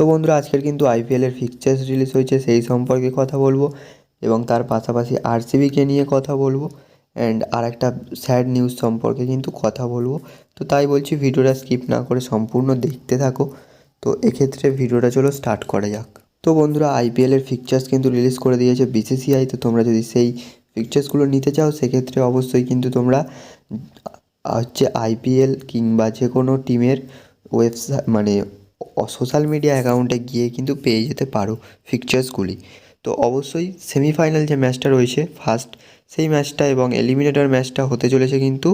তো বন্ধুরা, আজকের কিন্তু আইপিএলের ফিকচার্স রিলিজ হয়েছে, সেই সম্পর্কে কথা বলব এবং তার পাশাপাশি আরসিবিকে নিয়ে কথা বলব অ্যান্ড আর একটা স্যাড নিউজ সম্পর্কে কিন্তু কথা বলব। তো তাই বলছি, ভিডিওটা স্কিপ না করে সম্পূর্ণ দেখতে থাকো। তো এক্ষেত্রে ভিডিওটা চলো স্টার্ট করা যাক। তো বন্ধুরা আইপিএলের ফিকচার্স কিন্তু রিলিজ করে দিয়েছে বিসিসিআই তো তোমরা যদি সেই ফিকচার্সগুলো নিতে চাও, সেক্ষেত্রে অবশ্যই কিন্তু তোমরা হচ্ছে আইপিএল কিংবা যে কোনো টিমের ওয়েবসাইট মানে সোশ্যাল মিডিয়া অ্যাকাউন্টে গিয়ে কিন্তু পেয়ে যেতে পারো ফিকচার্সগুলি তো অবশ্যই সেমিফাইনাল যে ম্যাচটা রয়েছে ফার্স্ট সেই ম্যাচটা এবং এলিমিনেটর ম্যাচটা হতে চলেছে কিন্তু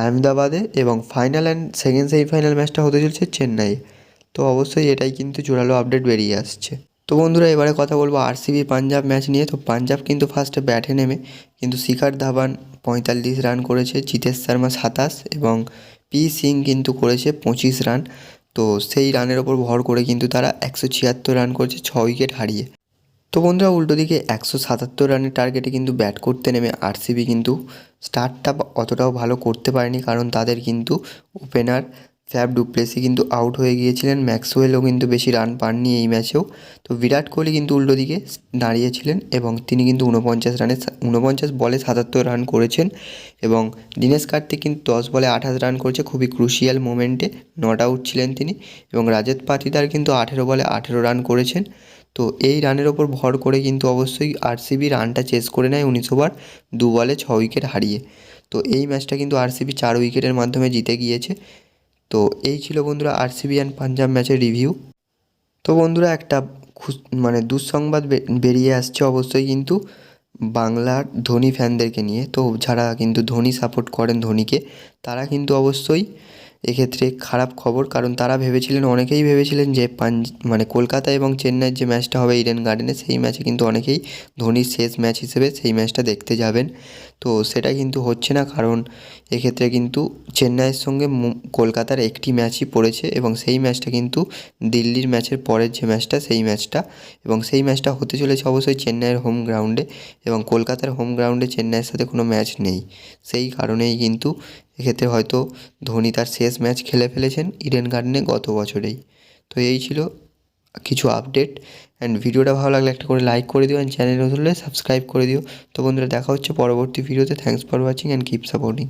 আহমেদাবাদে এবং ফাইনাল অ্যান্ড সেকেন্ড সেমিফাইনাল ম্যাচটা হতে চলেছে চেন্নাইয়ে তো অবশ্যই এটাই কিন্তু জোরালো আপডেট বেরিয়ে আসছে। তো বন্ধুরা এবারে কথা বলব আরসিবি পাঞ্জাব ম্যাচ নিয়ে। তো পাঞ্জাব কিন্তু ফার্স্টে ব্যাটে নেমে কিন্তু শিখার ধাবান পঁয়তাল্লিশ রান করেছে, জিতেশ শর্মা সাতাশ এবং পি সিং কিন্তু করেছে পঁচিশ রান তো সেই রানের ওপর ভর করে কিন্তু তারা একশো ছিয়াত্তর রান করছে, ছ উইকেট হারিয়ে। তো বন্ধুরা, উল্টো দিকে একশো সাতাত্তর রানের টার্গেটে কিন্তু ব্যাট করতে নেমে আরসিবি কিন্তু স্টার্টটা অতটাও ভালো করতে পারেনি কারণ তাদের কিন্তু ওপেনার ফ্যাব ডুপ্লেসি কিন্তু আউট হয়ে গিয়েছিলেন। ম্যাক্সওয়েলও কিন্তু বেশি রান পাননি এই ম্যাচেও তো বিরাট কোহলি কিন্তু উল্টো দিকে দাঁড়িয়েছিলেন এবং তিনি কিন্তু উনপঞ্চাশ রানে উনপঞ্চাশ বলে সাতাত্তর রান করেছেন এবং দীনেশ কার্তিক কিন্তু দশ বলে আঠাশ রান করেছে। খুবই ক্রুশিয়াল মোমেন্টে নট আউট ছিলেন তিনি এবং রাজত পাতিদার কিন্তু আঠেরো বলে আঠেরো রান করেছেন। তো এই রানের ওপর ভর করে কিন্তু অবশ্যই আরসিবি রানটা চেস করে নেয় উনিশ ওভার দু বলে ছ উইকেট হারিয়ে। তো এই ম্যাচটা কিন্তু আরসিবি চার উইকেটের মাধ্যমে জিতে গিয়েছে। তো এই ছিল বন্ধুরা আরসিবি অ্যান্ড পাঞ্জাব ম্যাচের রিভিউ তো বন্ধুরা একটা মানে দুঃসংবাদ বেরিয়ে আসছে অবশ্যই কিন্তু বাংলার ধোনি ফ্যানদেরকে নিয়ে। তো যারা কিন্তু ধোনি সাপোর্ট করেন ধোনিকে, তারা কিন্তু অবশ্যই এক্ষেত্রে খারাপ খবর, কারণ তারা ভেবেছিলেন, অনেকেই ভেবেছিলেন যে পাঞ্জ মানে কলকাতা এবং চেন্নাইয়ের যে ম্যাচটা হবে ইডেন গার্ডেনে সেই ম্যাচে কিন্তু অনেকেই ধোনির শেষ ম্যাচ হিসেবে সেই ম্যাচটা দেখতে যাবেন। তো সেটা কিন্তু হচ্ছে না, কারণ এক্ষেত্রে কিন্তু চেন্নাইয়ের সঙ্গে কলকাতার একটি ম্যাচই পড়েছে এবং সেই ম্যাচটা কিন্তু দিল্লির ম্যাচের পরের যে ম্যাচটা, সেই ম্যাচটা, এবং সেই ম্যাচটা হতে চলেছে অবশ্যই চেন্নাইয়ের হোম গ্রাউন্ডে, এবং কলকাতার হোম গ্রাউন্ডে চেন্নাইয়ের সাথে কোনো ম্যাচ নেই। সেই কারণেই কিন্তু এক্ষেত্রে হয়তো ধোনি তার শেষ ম্যাচ খেলে ফেলেছেন ইডেন গার্ডেনে গত বছরেই। তো এই ছিল কিছু আপডেট অ্যান্ড ভিডিওটা ভালো লাগলে একটা করে লাইক করে দিও অ্যান্ড চ্যানেল নতুন হলে সাবস্ক্রাইব করে দিও। তো বন্ধুরা দেখা হচ্ছে পরবর্তী ভিডিওতে thanks for watching and keep supporting